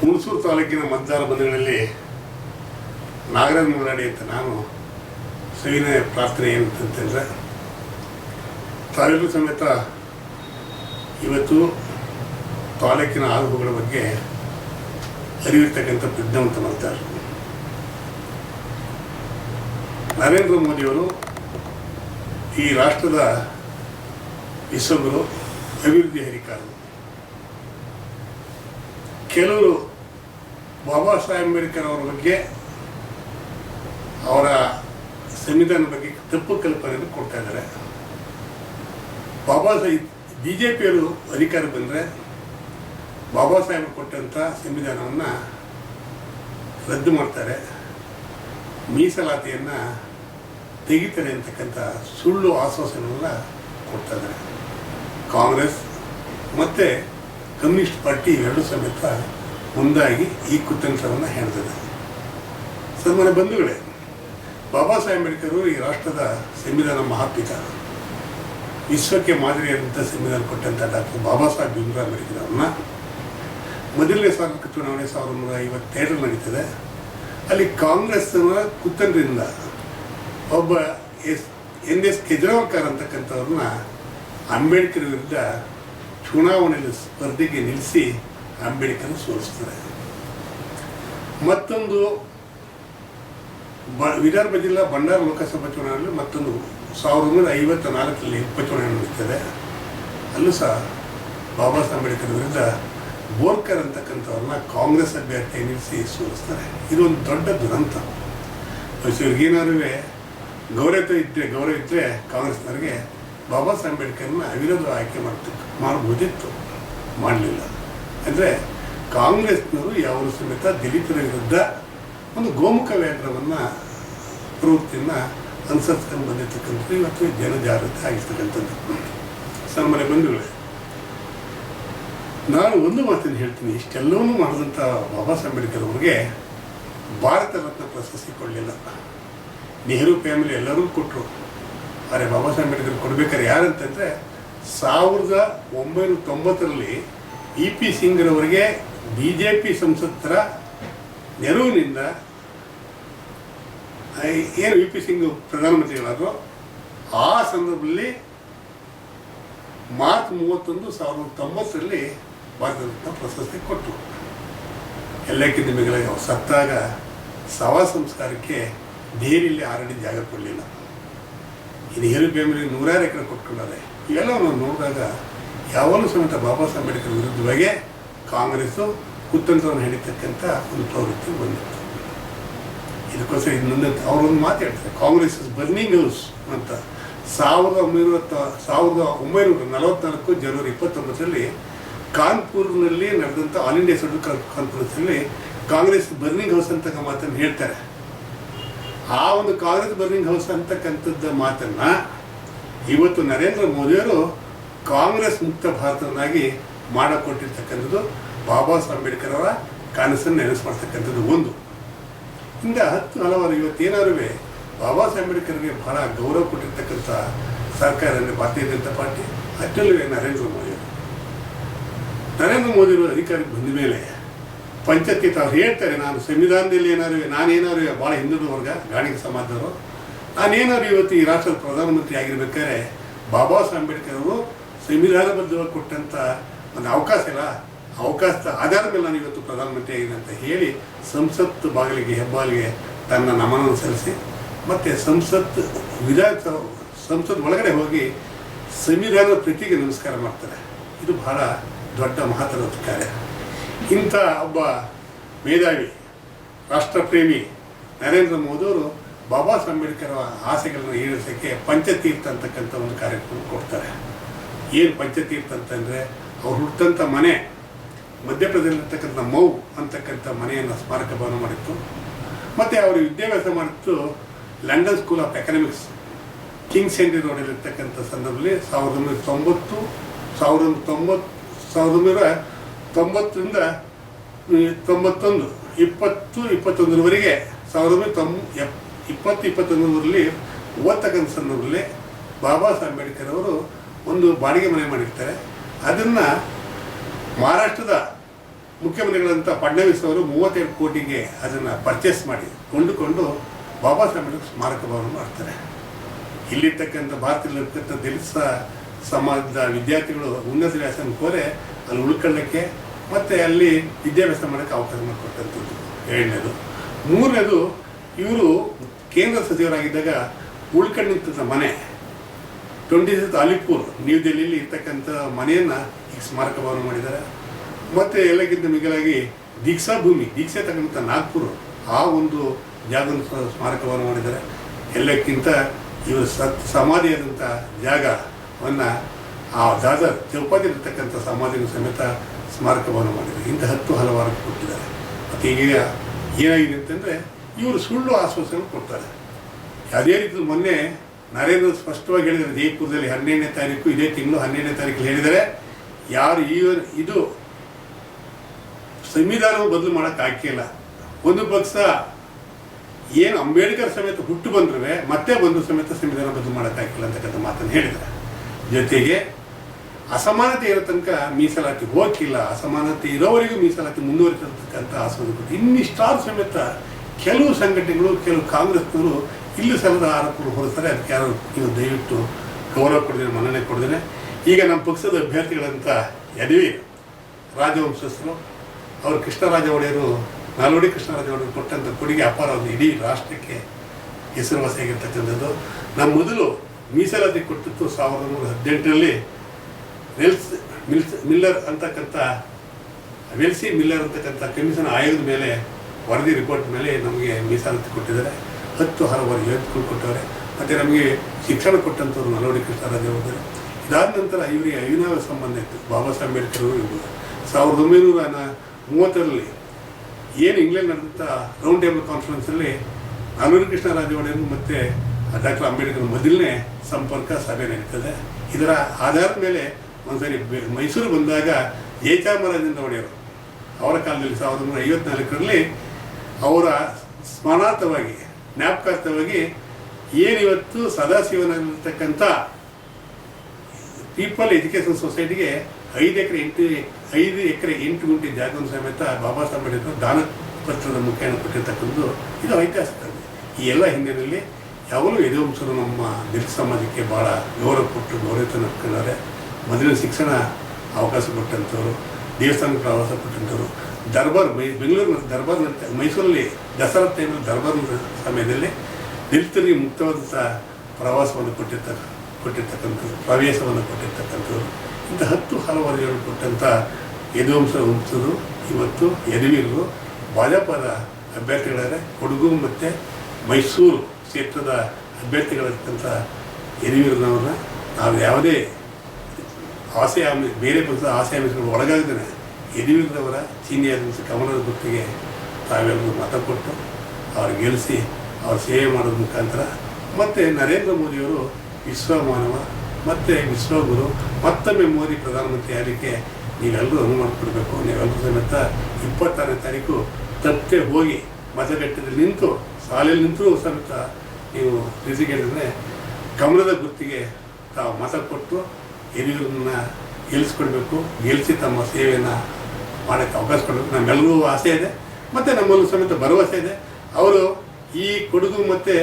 ಹುಣಸೂರು ತಾಲೂಕಿನ ಮತದಾರ ಬಂಧುಗಳಲ್ಲಿ ನಾಗರಾಜ್ ಮುರಾಡಿ ಅಂತ ನಾನು ಸವಿನಯ ಪ್ರಾರ್ಥನೆ ಏನಂತಂದ್ರೆ ತಾಲೂಕು ಸಮೇತ ಇವತ್ತು ತಾಲೂಕಿನ ಆಗುಗಳ ಬಗ್ಗೆ ಅರಿವಿರ್ತಕ್ಕಂಥ ಪ್ರಜ್ಞಾವಂತ ಮಾಡ್ತಾರೆ. ನರೇಂದ್ರ ಮೋದಿಯವರು ಈ ರಾಷ್ಟ್ರದ ವಿಶ್ವಗುರು ಅಭಿವೃದ್ಧಿ ಹರಿಕಾರರು. ಕೆಲವರು ಬಾಬಾ ಸಾಹೇಬ್ ಅಂಬೇಡ್ಕರ್ ಅವರ ಬಗ್ಗೆ, ಅವರ ಸಂವಿಧಾನ ಬಗ್ಗೆ ತಪ್ಪು ಕಲ್ಪನೆಯನ್ನು ಕೊಡ್ತಾ ಇದ್ದಾರೆ. ಬಾಬಾ ಸಾಹೇಬ್ ಬಿ ಜೆ ಪಿಯವರು ಅಧಿಕಾರ ಬಂದರೆ ಬಾಬಾ ಸಾಹೇಬರು ಕೊಟ್ಟಂಥ ಸಂವಿಧಾನವನ್ನು ರದ್ದು ಮಾಡ್ತಾರೆ. ಮೀಸಲಾತಿಯನ್ನು ತೆಗಿತಾರೆ ಅಂತಕ್ಕಂಥ ಸುಳ್ಳು ಆಶ್ವಾಸನೆಲ್ಲ ಕೊಡ್ತಾ ಇದ್ದಾರೆ. ಕಾಂಗ್ರೆಸ್ ಮತ್ತು ಕಮ್ಯುನಿಸ್ಟ್ ಪಾರ್ಟಿ ಎರಡು ಸಮೇತ ಮುಂದಾಗಿ ಈ ಕುತಂತ್ರವನ್ನು ಹೇಳ್ತದೆ. ಸನ್ಮಾನ್ಯ ಬಂಧುಗಳೇ, ಬಾಬಾ ಸಾಹೇಬ್ ಅಂಬೇಡ್ಕರ್ ಈ ರಾಷ್ಟ್ರದ ಸಂವಿಧಾನ ಮಹಾಪಿತ. ವಿಶ್ವಕ್ಕೆ ಮಾದರಿಯಾದಂಥ ಸಂವಿಧಾನ ಕೊಟ್ಟಂಥ ಡಾಕ್ಟರ್ ಬಾಬಾ ಸಾಹೇಬ್ ಭೀಮರಾವ್ ಅಂಬೇಡ್ಕರ್ ಅವ್ರನ್ನ. ಮೊದಲನೇ ಸಾರ್ವತ್ರಿಕ ಚುನಾವಣೆ ಸಾವಿರದ ಒಂಬೈನೂರ ಐವತ್ತೆರಡರಲ್ಲಿ ನಡೀತದೆ. ಅಲ್ಲಿ ಕಾಂಗ್ರೆಸ್ನ ಕುತಂತ್ರದಿಂದ ಒಬ್ಬ ಎಸ್, ಎನ್ ಎಸ್ ಕೇಜ್ರಿವಾಲ್ಕರ್ ಅಂತಕ್ಕಂಥವ್ರನ್ನ ಅಂಬೇಡ್ಕರ್ ವಿರುದ್ಧ ಚುನಾವಣೆಯಲ್ಲಿ ಸ್ಪರ್ಧೆಗೆ ನಿಲ್ಲಿಸಿ ಅಂಬೇಡ್ಕರ್ ಸೋಲಿಸ್ತಾರೆ. ಮತ್ತೊಂದು ಬ ವಿದರ್ಭ ಜಿಲ್ಲಾ ಬಂಡಾರ ಲೋಕಸಭಾ ಚುನಾವಣೆಯಲ್ಲಿ ಮತ್ತೊಂದು ಸಾವಿರದ ಒಂಬೈನೂರ ಐವತ್ತ ನಾಲ್ಕರಲ್ಲಿ ಉಪಚುನಾವಣೆ ನಡೀತದೆ ಅಲ್ಲೂ ಸಹ ಬಾಬಾ ಸಾಹೇಬ್ ಅಂಬೇಡ್ಕರ್ ವಿರುದ್ಧ ಬೋರ್ಕರ್ ಅಂತಕ್ಕಂಥವ್ರನ್ನ ಕಾಂಗ್ರೆಸ್ ಅಭ್ಯರ್ಥಿ ನಿಲ್ಲಿಸಿ ಸೋಲಿಸ್ತಾರೆ. ಇದೊಂದು ದೊಡ್ಡ ದುರಂತ. ಇವ್ರಿಗೇನಾದ್ರೂ ಗೌರವ ಇದ್ದರೆ ಗೌರವ ಇದ್ದರೆ ಕಾಂಗ್ರೆಸ್ನವರಿಗೆ ಬಾಬಾ ಸಾಹೇಬ್ ಅಂಬೇಡ್ಕರ್ನ ಅವಿರೋಧ ಆಯ್ಕೆ ಮಾಡ್ತಿತ್ತು ಮಾಡ್ಬೋದಿತ್ತು. ಮಾಡಲಿಲ್ಲ. ಅಂದರೆ ಕಾಂಗ್ರೆಸ್ನವರು ಯಾವ ಸಮೇತ ದಲಿತರ ವಿರುದ್ಧ ಒಂದು ಗೋಮುಖ ವ್ಯಾಘ್ರವನ್ನು ಪ್ರವೃತ್ತಿಯನ್ನು ಅನುಸರಿಸ್ಕೊಂಡು ಬಂದಿರ್ತಕ್ಕಂಥದ್ದು ಇವತ್ತು ಜನಜಾಗೃತಿ ಆಗಿರ್ತಕ್ಕಂಥದ್ದು. ಸನ್ಮಾನ್ಯ ಬಂಧುಗಳೇ, ನಾನು ಒಂದು ಮಾತನ್ನು ಹೇಳ್ತೀನಿ. ಇಷ್ಟೆಲ್ಲವನ್ನು ಮಾಡಿದಂಥ ಬಾಬಾ ಸಾಹೇಬ್ ಅಂಬೇಡ್ಕರ್ ಅವ್ರಿಗೆ ಭಾರತ ರತ್ನ ಪ್ರಶಸ್ತಿ ಕೊಡಲಿಲ್ಲ. ನೆಹರು ಫ್ಯಾಮಿಲಿ ಎಲ್ಲರೂ ಕೊಟ್ಟರು ಆದರೆ ಬಾಬಾ ಸಾಹೇಬ್ ಅಂಬೇಡ್ಕರ್ ಕೊಡಬೇಕಾದ್ರೆ ಯಾರಂತಂದರೆ ಸಾವಿರದ ಒಂಬೈನೂರ ತೊಂಬತ್ತರಲ್ಲಿ ಇ ಪಿ ಸಿಂಗ್ರವರಿಗೆ ಬಿ ಜೆ ಪಿ ಸಂಸತ್ತರ ನೆರವಿನಿಂದ ಏನು ವಿ ಪಿ ಸಿಂಗ್ ಪ್ರಧಾನಮಂತ್ರಿಗಳಾದರು ಆ ಸಂದರ್ಭದಲ್ಲಿ ಮಾರ್ಚ್ ಮೂವತ್ತೊಂದು ಸಾವಿರದ ತೊಂಬತ್ತರಲ್ಲಿ ಭಾರತ ಪ್ರಶಸ್ತಿ ಕೊಟ್ಟರು ಎಲ್ಲಕ್ಕಿಂತ ಮಿಗಿಲಾಗಿ ಅವ್ರು ಸತ್ತಾಗ ಶವ ಸಂಸ್ಕಾರಕ್ಕೆ ದೇರಿಯಲ್ಲಿ ಆರಡಿ ಜಾಗ ಕೊಡಲಿಲ್ಲ. ಇದು ಹೇರು ಫ್ಯಾಮಿಲಿ ನೂರಾರು ಎಕರೆ ಕೊಟ್ಕೊಂಡಾರೆ. ಇವೆಲ್ಲ ನಾವು ನೋಡಿದಾಗ ಯಾವಾಗಲೂ ಸಮೇತ ಬಾಬಾ ಸಾಹೇಬ್ ಅಂಬೇಡ್ಕರ್ ವಿರುದ್ಧವಾಗಿ ಕಾಂಗ್ರೆಸ್ಸು ಕುತಂತ್ರವನ್ನು ಹಿಡಿತಕ್ಕಂಥ ಒಂದು ಪ್ರವೃತ್ತಿ ಬಂದಿತ್ತು. ಇದಕ್ಕೋಸ್ಕರ ಇನ್ನೊಂದು ಅವರೊಂದು ಮಾತು ಹೇಳ್ತಾರೆ, ಕಾಂಗ್ರೆಸ್ ಇಸ್ ಬರ್ನಿಂಗ್ ನ್ಯೂಸ್ ಅಂತ. ಸಾವಿರದ ಒಂಬೈನೂರ ಸಾವಿರದ ಒಂಬೈನೂರ ನಲವತ್ನಾಲ್ಕು ಜನವರಿ ಇಪ್ಪತ್ತೊಂಬತ್ತರಲ್ಲಿ ಕಾನ್ಪುರ್ನಲ್ಲಿ ನಡೆದಂಥ ಆಲ್ ಇಂಡಿಯಾ ಸೆಂಟ್ರಲ್ ಕಾನ್ಫರೆನ್ಸಲ್ಲಿ ಕಾಂಗ್ರೆಸ್ ಬರ್ನಿಂಗ್ ಹೌಸ್ ಅಂತಕ್ಕ ಮಾತನ್ನು ಹೇಳ್ತಾರೆ. ಆ ಒಂದು ಕಾಂಗ್ರೆಸ್ ಬರ್ನಿಂಗ್ ಹೌಸ್ ಅಂತಕ್ಕಂಥದ್ದು ಮಾತನ್ನು ಇವತ್ತು ನರೇಂದ್ರ ಮೋದಿಯವರು ಕಾಂಗ್ರೆಸ್ ಮುಕ್ತ ಭಾರತವನ್ನಾಗಿ ಮಾಡಿಕೊಟ್ಟಿರ್ತಕ್ಕಂಥದ್ದು ಬಾಬಾ ಸಾಹೇಬ್ ಅಂಬೇಡ್ಕರ್ ಅವರ ಕನಸನ್ನು ನೆನೆಸು ಮಾಡ್ತಕ್ಕಂಥದ್ದು ಒಂದು. ಹಿಂದೆ ಹತ್ತು ಹಲವಾರು ಇವತ್ತೇನಾದ್ರು ಬಾಬಾ ಸಾಹೇಬ್ ಅಂಬೇಡ್ಕರ್ಗೆ ಬಹಳ ಗೌರವ ಕೊಟ್ಟಿರ್ತಕ್ಕಂಥ ಸರ್ಕಾರ ಅಂದರೆ ಭಾರತೀಯ ಜನತಾ ಪಾರ್ಟಿ ಅಷ್ಟಲ್ಲವೇ ನರೇಂದ್ರ ಮೋದಿ ಅವರು. ನರೇಂದ್ರ ಮೋದಿಯವರು ಅಧಿಕಾರಕ್ಕೆ ಬಂದ ಮೇಲೆ ಪಂಚಾಯತಿ ಅವ್ರು ಹೇಳ್ತಾರೆ, ನಾನು ಸಂವಿಧಾನದಲ್ಲಿ ಏನಾದ್ರು ನಾನೇನಾರು ಭಾಳ ಹಿಂದುಳಿದ ವರ್ಗ ಗಾಣಿಗ ಸಮಾಜದವರು ನಾನೇನಾದ್ರು ಇವತ್ತು ಈ ರಾಷ್ಟ್ರದ ಪ್ರಧಾನಮಂತ್ರಿ ಆಗಿರ್ಬೇಕಾದ್ರೆ ಬಾಬಾ ಸಾಹೇಬ್ ಅಂಬೇಡ್ಕರ್ ಅವರು ಸಂವಿಧಾನಬದ್ಧವಾಗಿ ಕೊಟ್ಟಂಥ ಒಂದು ಅವಕಾಶ ಇಲ್ಲ. ಅವಕಾಶದ ಆಧಾರದ ಮೇಲೆ ನಾನು ಇವತ್ತು ಪ್ರಧಾನಮಂತ್ರಿ ಆಗಿದೆ ಅಂತ ಹೇಳಿ ಸಂಸತ್ ಬಾಗಿಲಿಗೆ, ಹೆಬ್ಬಾಲಿಗೆ ತನ್ನ ನಮನ ಸಲ್ಲಿಸಿ, ಮತ್ತು ಸಂಸತ್ ವಿಧಾನಸಭಾ, ಸಂಸತ್ ಒಳಗಡೆ ಹೋಗಿ ಸಂವಿಧಾನದ ಪ್ರತಿಗೆ ನಮಸ್ಕಾರ ಮಾಡ್ತಾರೆ. ಇದು ಬಹಳ ದೊಡ್ಡ ಮಹತ್ತರದ ಕಾರ್ಯ. ಇಂಥ ಒಬ್ಬ ಮೇಧಾವಿ, ರಾಷ್ಟ್ರಪ್ರೇಮಿ ನರೇಂದ್ರ ಮೋದಿಯವರು ಬಾಬಾ ಸಾಹೇಬ್ ಅಂಬೇಡ್ಕರ್ ಆಸೆಗಳನ್ನು ಈಡೇರಿಸೋಕ್ಕೆ ಪಂಚತೀರ್ಥ ಅಂತಕ್ಕಂಥ ಒಂದು ಕಾರ್ಯಕ್ರಮ ಕೊಡ್ತಾರೆ. ಏನು ಪಂಚತೀರ್ಥ ಅಂತಂದರೆ, ಅವ್ರು ಹುಟ್ಟಂಥ ಮನೆ, ಮಧ್ಯಪ್ರದೇಶದಲ್ಲಿರ್ತಕ್ಕಂಥ ಮೌ ಅಂತಕ್ಕಂಥ ಮನೆಯನ್ನು ಸ್ಮಾರಕ ಭವನ ಮಾಡಿತ್ತು. ಮತ್ತು ಅವರು ವಿದ್ಯಾಭ್ಯಾಸ ಮಾಡಿತ್ತು London school of economics Kings Henry ರೋಡಲ್ಲಿರ್ತಕ್ಕಂಥ ಸಂದರ್ಭದಲ್ಲಿ ಸಾವಿರದ ಒಂಬೈನೂರ ತೊಂಬತ್ತು, ಸಾವಿರದ ಒಂಬೈನೂರ ತೊಂಬತ್ತು ಸಾವಿರದ ಒಂಬೈನೂರ ತೊಂಬತ್ತರಿಂದ ತೊಂಬತ್ತೊಂದು, ಇಪ್ಪತ್ತು, ಇಪ್ಪತ್ತೊಂದರವರೆಗೆ, ಸಾವಿರದ ಒಂಬೈನೂರ ತೊಂಬ ಎಪ್, ಇಪ್ಪತ್ತು ಇಪ್ಪತ್ತೊಂದರಲ್ಲಿ ಓದ್ತಕ್ಕಂಥ ಸಂದರ್ಭದಲ್ಲಿ ಬಾಬಾ ಸಾಹೇಬ್ ಅಂಬೇಡ್ಕರ್ ಅವರು ಒಂದು ಬಾಡಿಗೆ ಮನೆ ಮಾಡಿರ್ತಾರೆ. ಅದನ್ನು ಮಹಾರಾಷ್ಟ್ರದ ಮುಖ್ಯಮಂತ್ರಿಗಳಂಥ ಫಡ್ನವೀಸ್ ಅವರು ಮೂವತ್ತೆರಡು ಕೋಟಿಗೆ ಅದನ್ನು ಪರ್ಚೇಸ್ ಮಾಡಿ, ಕೊಂಡುಕೊಂಡು ಬಾಬಾ ಸಾಹೇಬ್ ಸ್ಮಾರಕ ಭವನ ಮಾಡ್ತಾರೆ. ಇಲ್ಲಿರ್ತಕ್ಕಂಥ ಭಾರತದಲ್ಲಿರ್ತಕ್ಕಂಥ ದಲಿತ ಸಮಾಜದ ವಿದ್ಯಾರ್ಥಿಗಳು ಉನ್ನತ ವ್ಯಾಸನ ಕೋರೆ ಅಲ್ಲಿ ಉಳ್ಕೊಳ್ಳೋಕ್ಕೆ ಮತ್ತು ಅಲ್ಲಿ ವಿದ್ಯಾಭ್ಯಾಸ ಮಾಡೋಕ್ಕೆ ಅವಕಾಶ ಮಾಡಿಕೊಟ್ಟಂಥದ್ದು. ಎರಡನೇದು. ಮೂರನೇದು, ಇವರು ಕೇಂದ್ರ ಸಚಿವರಾಗಿದ್ದಾಗ ಉಳ್ಕೊಂಡಿದ್ದ ಮನೆ ಟ್ವೆಂಟಿ ಸಿಕ್ಸ್ ಅಲಿಪುರ್ ನ್ಯೂ ದೆಹಲಿಯಲ್ಲಿ ಇರ್ತಕ್ಕಂಥ ಮನೆಯನ್ನು ಈಗ ಸ್ಮಾರಕ ಭವನ ಮಾಡಿದ್ದಾರೆ. ಮತ್ತು ಎಲ್ಲಕ್ಕಿಂತ ಮಿಗಿಲಾಗಿ ದೀಕ್ಷಾ ಭೂಮಿ, ದೀಕ್ಷೆ ತಕ್ಕಂಥ ನಾಗ್ಪುರ್, ಆ ಒಂದು ಜಾಗವನ್ನು ಸ್ಮಾರಕವನ್ನು ಮಾಡಿದ್ದಾರೆ. ಎಲ್ಲಕ್ಕಿಂತ ಇವರು ಸತ್, ಸಮಾಧಿಯಾದಂಥ ಜಾಗವನ್ನು ಆ ದಾದರ್ ಚೌಪಾತಿ ಇರತಕ್ಕಂಥ ಸಮಾಧಿಯ ಸಮೇತ ಸ್ಮಾರಕ ಭವನ ಮಾಡಿದ್ದಾರೆ. ಇಂಥ ಹತ್ತು ಹಲವಾರು ಕೊಟ್ಟಿದ್ದಾರೆ. ಮತ್ತು ಈಗ ಏನಾಗಿದೆ ಅಂತಂದರೆ ಇವರು ಸುಳ್ಳು ಆಶ್ವಾಸನೆ ಕೊಡ್ತಾರೆ. ಅದೇ ರೀತಿ ಮೊನ್ನೆ ನರೇಂದ್ರ ಸ್ಪಷ್ಟವಾಗಿ ಹೇಳಿದರೆ ಜೈಪುರದಲ್ಲಿ ಹನ್ನೆರಡನೇ ತಾರೀಕು, ಇದೇ ತಿಂಗಳು ಹನ್ನೆರಡನೇ ತಾರೀಕು ಹೇಳಿದರೆ ಯಾರು ಈ ಇದು ಸಂವಿಧಾನವನ್ನು ಬದಲು ಮಾಡೋಕ್ಕೆ ಹಾಕಿಲ್ಲ ಒಂದು ಪಕ್ಷ ಏನು ಅಂಬೇಡ್ಕರ್ ಸಮೇತ ಹುಟ್ಟು ಬಂದ್ರೆ ಮತ್ತೆ ಬಂದು ಸಮೇತ ಸಂವಿಧಾನ ಬದಲು ಮಾಡೋಕ್ಕೆ ಹಾಕಿಲ್ಲ ಅಂತಕ್ಕಂಥ ಮಾತನ್ನು ಹೇಳಿದ್ದಾರೆ. ಜೊತೆಗೆ ಅಸಮಾನತೆ ಇರೋ ತನಕ ಮೀಸಲಾತಿ ಹೋಗಿಲ್ಲ ಅಸಮಾನತೆ ಇರೋವರೆಗೂ ಮೀಸಲಾತಿ ಮುಂದುವರಿತಕ್ಕಂಥ ಆಸ್ವಾದ ಇನ್ನಿಷ್ಟಾರು ಸಮೇತ ಕೆಲವು ಸಂಘಟನೆಗಳು, ಕೆಲವು ಕಾಂಗ್ರೆಸ್ನವರು ಇಲ್ಲಿ ಸಲ್ಲದ ಆರೋಪಗಳು ಹೊರತಾರೆ ಅದಕ್ಕೆ ಯಾರು ನೀವು ದಯವಿಟ್ಟು ಗೌರವ ಕೊಡದೇನೆ ಮನ್ನಣೆ ಕೊಡ್ದೇನೆ ಈಗ ನಮ್ಮ ಪಕ್ಷದ ಅಭ್ಯರ್ಥಿಗಳಂತ ಯದುವೀರ್ ರಾಜವಂಶಸ್ಥರು, ಅವರು ಕೃಷ್ಣರಾಜ ಒಡೆಯರು ನಾಲ್ವಡಿ ಕೃಷ್ಣರಾಜ ಒಡೆಯರು ಕೊಟ್ಟಂಥ ಕೊಡುಗೆ ಅಪಾರ ಒಂದು ಇಡೀ ರಾಷ್ಟ್ರಕ್ಕೆ ಹೆಸರುವಾಸಿಯಾಗಿರ್ತಕ್ಕಂಥದ್ದು. ನಮ್ಮ ಮೊದಲು ಮೀಸಲಾತಿ ಕೊಟ್ಟಿತ್ತು ಸಾವಿರದ ಒಂಬೈನೂರ ಹದಿನೆಂಟರಲ್ಲಿ. ವೆಲ್ಸ್, ಮಿಲ್ಸ್, ಮಿಲ್ಲರ್ ಅಂತಕ್ಕಂಥ, ವೆಲ್ಸಿ ಮಿಲ್ಲರ್ ಅಂತಕ್ಕಂಥ ಕಮಿಷನ್ ಆಯೋಗದ ಮೇಲೆ ವರದಿ ರಿಪೋರ್ಟ್ ಮೇಲೆ ನಮಗೆ ಮೀಸಲಾತಿ ಕೊಟ್ಟಿದ್ದಾರೆ. ಹತ್ತು ಹಲವಾರು ಯೋಜನೆಗಳು ಕೊಟ್ಟವ್ರೆ. ಮತ್ತು ನಮಗೆ ಶಿಕ್ಷಣ ಕೊಟ್ಟಂಥವ್ರು ನಲವಡಿ ಕೃಷ್ಣರಾಜ ಹೋದರೆ ಇದಾದ ನಂತರ ಇವರಿಗೆ ಅವಿನಾವ ಸಂಬಂಧ ಇತ್ತು. ಬಾಬಾ ಸಾಹೇಬ್ ಅಂಬೇಡ್ಕರ್ ಇರ್ಬೋದು. ಸಾವಿರದ ಒಂಬೈನೂರ ಮೂವತ್ತರಲ್ಲಿ ಏನು ಇಂಗ್ಲೆಂಡ್ ನಡೆದಂಥ ರೌಂಡ್ ಟೇಬಲ್ ಕಾನ್ಫರೆನ್ಸಲ್ಲಿ ನಾಲ್ವಡಿ ಕೃಷ್ಣರಾಜ ಒಡೆಯರು ಮತ್ತು ಡಾಕ್ಟರ್ ಅಂಬೇಡ್ಕರ್ ಮೊದಲನೇ ಸಂಪರ್ಕ ಸಭೆ ನಡೀತದೆ. ಇದರ ಆಧಾರದ ಮೇಲೆ ಒಂದ್ಸರಿ ಮೈಸೂರು ಬಂದಾಗ ಜಯಚಾಮರಾಜೇಂದ್ರ ಒಡೆಯರು ಅವರ ಕಾಲದಲ್ಲಿ ಸಾವಿರದ ಒಂಬೈನೂರ ಐವತ್ನಾಲ್ಕರಲ್ಲಿ ಅವರ ಸ್ಮರಣಾರ್ಥವಾಗಿ ಜ್ಞಾಪಕಾರ್ಥವಾಗಿ ಏನಿವತ್ತು ಸದಾಶಿವನಲ್ಲಿರ್ತಕ್ಕಂಥ ಪೀಪಲ್ ಎಜುಕೇಷನ್ ಸೊಸೈಟಿಗೆ ಐದು ಎಕರೆ ಎಂಟು, ಐದು ಎಕರೆ ಎಂಟು ಗುಂಟೆ ಜಾಗವನ್ನು ಸಮೇತ ಬಾಬಾ ಸಾಹೇಬ್ ಅಂಬೇಡ್ಕರ್ ದಾನ ಪತ್ರದ ಮುಖೇನ ಕೊಟ್ಟಿರ್ತಕ್ಕಂಥದ್ದು. ಇದು ಐತಿಹಾಸಿಕ ಈ ಎಲ್ಲ ಹಿನ್ನೆಲೆಯಲ್ಲಿ ಯಾವಾಗಲೂ ಯದುವಂಶರು ನಮ್ಮ ದಲಿತ ಸಮಾಜಕ್ಕೆ ಭಾಳ ಗೌರವ ಕೊಟ್ಟು ಗೌರವ ಮೊದಲಿನ ಶಿಕ್ಷಣ ಅವಕಾಶ ಕೊಟ್ಟಂಥವ್ರು, ದೇವಸ್ಥಾನಕ್ಕೆ ಪ್ರವಾಸ ಕೊಟ್ಟಂಥವ್ರು ದರ್ಬಾರ್ ಬೆಂಗಳೂರಿನ ದರ್ಬಾರ್ ಮೈಸೂರಲ್ಲಿ ದಸರಾ ಟೈಮಲ್ಲಿ ದರ್ಬಾರ್ ಸಮಯದಲ್ಲಿ ದಲಿತರಿಗೆ ಮುಕ್ತವಾದಂಥ ಪ್ರವಾಸವನ್ನು ಕೊಟ್ಟಿರ್ತ ಕೊಟ್ಟಿರ್ತಕ್ಕಂಥದ್ದು ಪ್ರವೇಶವನ್ನು ಕೊಟ್ಟಿರ್ತಕ್ಕಂಥದ್ದು ಇಂಥ ಹತ್ತು ಹಲವಾರು ಕೊಟ್ಟಂಥ ಯದುವಂಶ ವಂಶರು ಇವತ್ತು ಯದುವೀರರು ಭಾಜಪದ ಅಭ್ಯರ್ಥಿಗಳಾದರೆ ಕೊಡಗು ಮತ್ತು ಮೈಸೂರು ಕ್ಷೇತ್ರದ ಅಭ್ಯರ್ಥಿಗಳಿರ್ತಕ್ಕಂಥ ಯದುವೀರನವ್ರನ್ನ ನಾವು ಯಾವುದೇ ಆಸೆ ಬೇರೆ ಪಕ್ಷದ ಆಸೆ ಆಮಿಷಗಳು ಒಳಗಾಗದೇ ಯದುವೀರನವರ ಚೀನಿಯಾದ ಕಮಲದ ಗುತ್ತಿಗೆ ತಾವೆಲ್ಲರೂ ಮತ ಕೊಟ್ಟು ಅವ್ರು ಗೆಲ್ಲಿಸಿ ಅವ್ರು ಸೇವೆ ಮಾಡೋದ್ರ ಮುಖಾಂತರ ಮತ್ತು ನರೇಂದ್ರ ಮೋದಿಯವರು ವಿಶ್ವಮಾನವ ಮತ್ತು ವಿಶ್ವಗುರು ಮತ್ತೊಮ್ಮೆ ಮೋದಿ ಪ್ರಧಾನಮಂತ್ರಿ ಆಗಲಿಕ್ಕೆ ನೀವೆಲ್ಲರೂ ಅನುಮಾನ ಕೊಡಬೇಕು ನೀವೆಲ್ಲರೂ ಸಮೇತ ಇಪ್ಪತ್ತಾರನೇ ತಾರೀಕು ತಪ್ಪೆ ಹೋಗಿ ಮತಗಟ್ಟೆಯಲ್ಲಿ ನಿಂತು ಶಾಲೆಯಲ್ಲಿ ನಿಂತರೂ ಸಮೇತ ನೀವು ತಿಳಿಸಿಕೊಂಡಿದ್ರೆ ಕಮಲದ ಗುತ್ತಿಗೆ ತಾವು ಮತ ಕೊಟ್ಟು ಹಿರಿಯರನ್ನ ಗೆಲ್ಲಿಸ್ಕೊಡ್ಬೇಕು ಗೆಲ್ಲಿಸಿ ತಮ್ಮ ಸೇವೆಯನ್ನು ಮಾಡೋಕ್ಕೆ ಅವಕಾಶ ಕೊಡೋದು. ನಮ್ಮೆಲ್ಲರಿಗೂ ಆಸೆ ಇದೆ. ಮತ್ತು ನಮ್ಮಲ್ಲೂ ಸಮೇತ ಭರವಸೆ ಇದೆ. ಅವರು ಈ ಕೊಡಗು ಮತ್ತು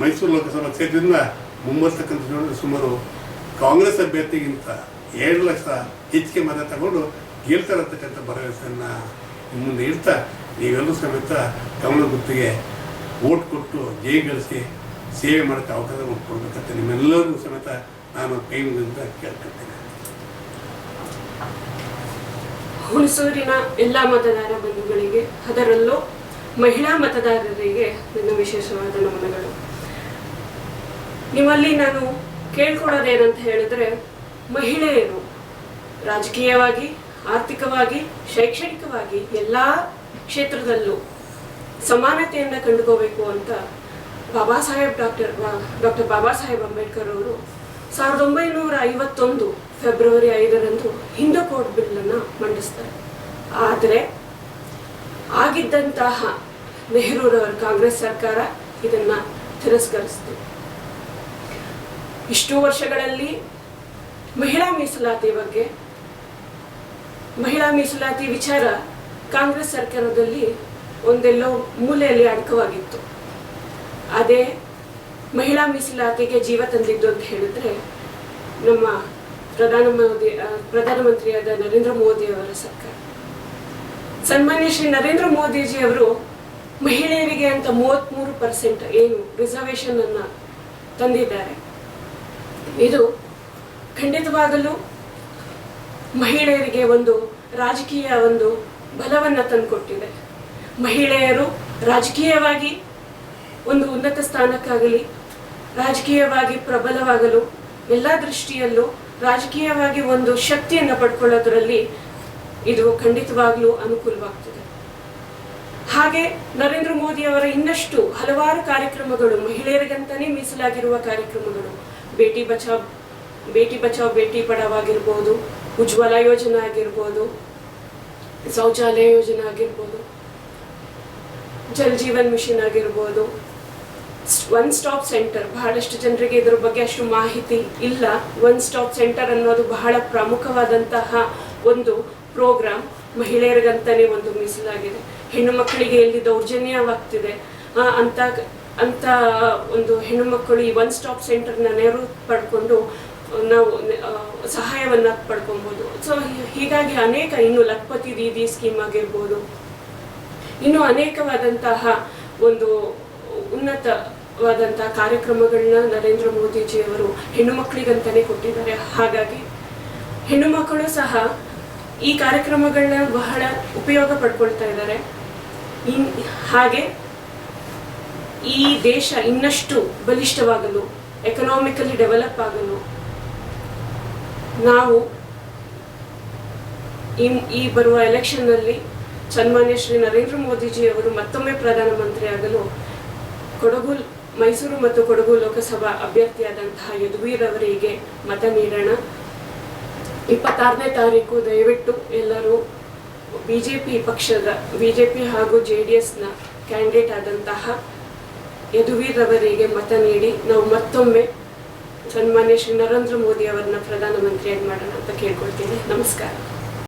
ಮೈಸೂರು ಲೋಕಸಭಾ ಕ್ಷೇತ್ರದಿಂದ ಮುಂಬರ್ತಕ್ಕಂಥ ಚುನಾವಣೆ ಸುಮಾರು ಕಾಂಗ್ರೆಸ್ ಅಭ್ಯರ್ಥಿಗಿಂತ ಎರಡು ಲಕ್ಷ ಹೆಚ್ಚಿಗೆ ಮತ ತಗೊಂಡು ಗೆಲ್ತಾರೆ ಅಂತಕ್ಕಂಥ ಭರವಸೆಯನ್ನು ಮುಂದೆ ಇಡ್ತಾ ನೀವೆಲ್ಲರೂ ಸಮೇತ ಕಮಲ ಗುತ್ತಿಗೆ ಓಟ್ ಕೊಟ್ಟು ಜಯಗಳಿಸಿ ಸೇವೆ ಮಾಡೋಕ್ಕೆ ಅವಕಾಶ ಮಾಡಿಕೊಡ್ಬೇಕಂತ ನಿಮ್ಮೆಲ್ಲರಿಗೂ ಸಮೇತ ನಾನು ಕೈ ಕೇಳ್ಕೊಳ್ತೇನೆ. ಹುಣಸೂರಿನ ಎಲ್ಲ ಮತದಾರ ಬಂಧುಗಳಿಗೆ, ಅದರಲ್ಲೂ ಮಹಿಳಾ ಮತದಾರರಿಗೆ ನನ್ನ ವಿಶೇಷವಾದ ನಮನಗಳು. ನಿಮ್ಮಲ್ಲಿ ನಾನು ಕೇಳ್ಕೊಳ್ಳೋದೇನಂತ ಹೇಳಿದ್ರೆ, ಮಹಿಳೆಯರು ರಾಜಕೀಯವಾಗಿ, ಆರ್ಥಿಕವಾಗಿ, ಶೈಕ್ಷಣಿಕವಾಗಿ ಎಲ್ಲ ಕ್ಷೇತ್ರದಲ್ಲೂ ಸಮಾನತೆಯನ್ನು ಕಂಡುಕೋಬೇಕು ಅಂತ ಬಾಬಾ ಸಾಹೇಬ್ ಡಾಕ್ಟರ್ ಡಾಕ್ಟರ್ ಬಾಬಾ ಸಾಹೇಬ್ ಅಂಬೇಡ್ಕರ್ ಅವರು ಸಾವಿರದ ಒಂಬೈನೂರ ಐವತ್ತೊಂದು ಫೆಬ್ರವರಿ ಐದರಂದು ಹಿಂದೂ ಕೋಡ್ ಬಿಲ್ಲನ್ನು ಮಂಡಿಸ್ತಾರೆ. ಆದರೆ ಆಗಿದ್ದಂತಹ ನೆಹರೂರವರ ಕಾಂಗ್ರೆಸ್ ಸರ್ಕಾರ ಇದನ್ನ ತಿರಸ್ಕರಿಸಿತು. ಇಷ್ಟು ವರ್ಷಗಳಲ್ಲಿ ಮಹಿಳಾ ಮೀಸಲಾತಿ ಬಗ್ಗೆ, ಮಹಿಳಾ ಮೀಸಲಾತಿ ವಿಚಾರ ಕಾಂಗ್ರೆಸ್ ಸರ್ಕಾರದಲ್ಲಿ ಒಂದೆಲ್ಲೋ ಮೂಲೆಯಲ್ಲಿ ಅಡಕವಾಗಿತ್ತು. ಅದೇ ಮಹಿಳಾ ಮೀಸಲಾತಿಗೆ ಜೀವ ತಂದಿದ್ದು ಅಂತ ಹೇಳಿದ್ರೆ ನಮ್ಮ ಪ್ರಧಾನ ಮೋದಿ ಆ, ಪ್ರಧಾನಮಂತ್ರಿಯಾದ ನರೇಂದ್ರ ಮೋದಿ ಅವರ ಸರ್ಕಾರ. ಸನ್ಮಾನ್ಯ ಶ್ರೀ ನರೇಂದ್ರ ಮೋದಿಜಿ ಅವರು ಮಹಿಳೆಯರಿಗೆ ಅಂತ ಮೂವತ್ತ್ಮೂರು ಪರ್ಸೆಂಟ್ ಏನು ರಿಸರ್ವೇಶನ್ ಅನ್ನ ತಂದಿದ್ದಾರೆ. ಇದು ಖಂಡಿತವಾಗಲೂ ಮಹಿಳೆಯರಿಗೆ ಒಂದು ರಾಜಕೀಯ ಒಂದು ಬಲವನ್ನು ತಂದುಕೊಟ್ಟಿದೆ. ಮಹಿಳೆಯರು ರಾಜಕೀಯವಾಗಿ ಒಂದು ಉನ್ನತ ಸ್ಥಾನಕ್ಕಾಗಲಿ ರಾಜಕೀಯವಾಗಿ ಪ್ರಬಲವಾಗಲು ಎಲ್ಲ ದೃಷ್ಟಿಯಲ್ಲೂ ರಾಜಕೀಯವಾಗಿ ಒಂದು ಶಕ್ತಿಯನ್ನು ಪಡ್ಕೊಳ್ಳೋದ್ರಲ್ಲಿ ಇದು ಖಂಡಿತವಾಗ್ಲೂ ಅನುಕೂಲವಾಗ್ತದೆ. ಹಾಗೆ ನರೇಂದ್ರ ಮೋದಿ ಅವರ ಇನ್ನಷ್ಟು ಹಲವಾರು ಕಾರ್ಯಕ್ರಮಗಳು, ಮಹಿಳೆಯರಿಗಂತಾನೆ ಮೀಸಲಾಗಿರುವ ಕಾರ್ಯಕ್ರಮಗಳು, ಬೇಟಿ ಬಚಾವ್ ಬೇಟಿ ಬಚಾವ್, ಬೇಟಿ ಪಡಾವ್ ಆಗಿರ್ಬೋದು, ಉಜ್ವಲ ಯೋಜನೆ ಆಗಿರ್ಬೋದು, ಶೌಚಾಲಯ ಯೋಜನೆ ಆಗಿರ್ಬೋದು, ಜಲ್ ಜೀವನ್ ಮಿಷನ್ ಆಗಿರ್ಬೋದು ಒನ್ ಸ್ಟಾಪ್ ಸೆಂಟರ್ ಬಹಳಷ್ಟು ಜನರಿಗೆ ಇದರ ಬಗ್ಗೆ ಅಷ್ಟು ಮಾಹಿತಿ ಇಲ್ಲ. ಒನ್ ಸ್ಟಾಪ್ ಸೆಂಟರ್ ಅನ್ನೋದು ಬಹಳ ಪ್ರಮುಖವಾದಂತಹ ಒಂದು ಪ್ರೋಗ್ರಾಮ್ ಮಹಿಳೆಯರಿಗಂತಾನೆ ಒಂದು ಮೀಸಲಾಗಿದೆ. ಹೆಣ್ಣು ಮಕ್ಕಳಿಗೆ ಎಲ್ಲಿ ದೌರ್ಜನ್ಯವಾಗ್ತಿದೆ ಅಂತ ಅಂತ ಒಂದು ಹೆಣ್ಣು ಮಕ್ಕಳು ಈ ಒನ್ ಸ್ಟಾಪ್ ಸೆಂಟರ್ನ ನೆರವು ಪಡ್ಕೊಂಡು ನಾವು ಸಹಾಯವನ್ನು ಪಡ್ಕೊಬೋದು. ಸೊ ಹೀಗಾಗಿ ಅನೇಕ, ಇನ್ನು ಲಖಪತಿ ದೀದಿ ಸ್ಕೀಮ್ ಆಗಿರ್ಬೋದು. ಇನ್ನು ಅನೇಕವಾದಂತಹ ಒಂದು ಉನ್ನತವಾದಂತಹ ಕಾರ್ಯಕ್ರಮಗಳನ್ನ ನರೇಂದ್ರ ಮೋದಿಜಿ ಅವರು ಹೆಣ್ಣು ಮಕ್ಕಳಿಗಂತಾನೆ ಕೊಟ್ಟಿದ್ದಾರೆ. ಹಾಗಾಗಿ ಹೆಣ್ಣು ಮಕ್ಕಳು ಸಹ ಈ ಕಾರ್ಯಕ್ರಮಗಳನ್ನ ಬಹಳ ಉಪಯೋಗ ಪಡ್ಕೊಳ್ತಾ ಇದ್ದಾರೆ. ಇನ್ ಹಾಗೆ ಈ ದೇಶ ಇನ್ನಷ್ಟು ಬಲಿಷ್ಠವಾಗಲು ಎಕನಾಮಿಕಲಿ ಡೆವಲಪ್ ಆಗಲು ನಾವು ಈ ಈ ಬರುವ ಎಲೆಕ್ಷನ್ನಲ್ಲಿ ಸನ್ಮಾನ್ಯ ಶ್ರೀ ನರೇಂದ್ರ ಮೋದಿಜಿ ಅವರು ಮತ್ತೊಮ್ಮೆ ಪ್ರಧಾನಮಂತ್ರಿ ಆಗಲು ಕೊಡಗು ಮೈಸೂರು ಮತ್ತು ಕೊಡಗು ಲೋಕಸಭಾ ಅಭ್ಯರ್ಥಿಯಾದಂತಹ ಯದುವೀರ್ ಅವರಿಗೆ ಮತ ನೀಡೋಣ. ಇಪ್ಪತ್ತಾರನೇ ತಾರೀಕು ದಯವಿಟ್ಟು ಎಲ್ಲರೂ ಬಿಜೆಪಿ ಪಕ್ಷದ, ಬಿಜೆಪಿ ಹಾಗೂ ಜೆ ಡಿ ಎಸ್ನ ಕ್ಯಾಂಡಿಡೇಟ್ ಆದಂತಹ ಯದುವೀರ್ ಅವರಿಗೆ ಮತ ನೀಡಿ ನಾವು ಮತ್ತೊಮ್ಮೆ ಸನ್ಮಾನ್ಯ ಶ್ರೀ ನರೇಂದ್ರ ಮೋದಿ ಅವರನ್ನ ಪ್ರಧಾನಮಂತ್ರಿಯಾಗಿ ಮಾಡೋಣ ಅಂತ ಕೇಳ್ಕೊಳ್ತೀನಿ. ನಮಸ್ಕಾರ.